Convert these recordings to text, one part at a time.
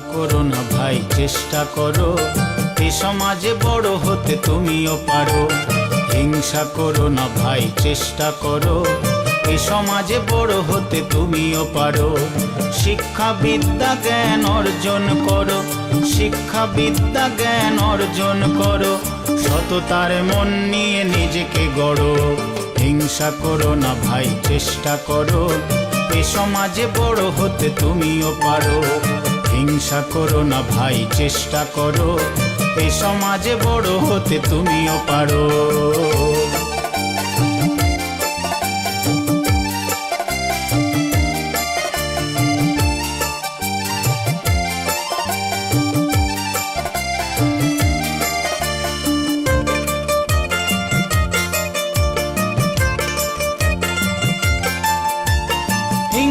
করো না ভাই, চেষ্টা করো। এ সমাজে বড় হতে তুমিও পারো। হিংসা করো না ভাই, চেষ্টা করো। এ সমাজে বড় হতে তুমিও পারো। শিক্ষা বিদ্যা জ্ঞান অর্জন করো। শিক্ষা বিদ্যা জ্ঞান অর্জন করো। সততার মন নিয়ে নিজেকে গড়ো। হিংসা করো না ভাই, চেষ্টা করো। এ সমাজে বড় হতে তুমিও পারো। হিংসা করো না ভাই চেষ্টা করো। এ সমাজে বড় হতে তুমিও পারো।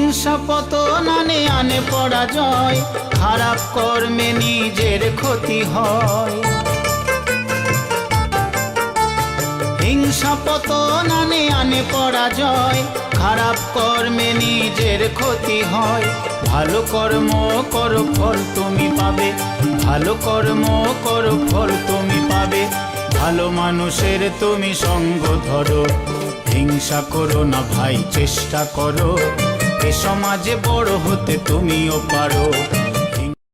হিংসা পতনানে আনে পরাজয়, খারাপ কর্মে নিজের ক্ষতি হয়। হিংসা পতনানে আনে পরাজয়, খারাপ কর্মে নিজের ক্ষতি হয়। ভালো কর্ম করো, ফল তুমি পাবে। ভালো কর্ম করো, ফল তুমি পাবে। ভালো মানুষের তুমি সঙ্গ ধরো। হিংসা করো না ভাই, চেষ্টা করো। এ সমাজে বড় হতে তুমিও পারো।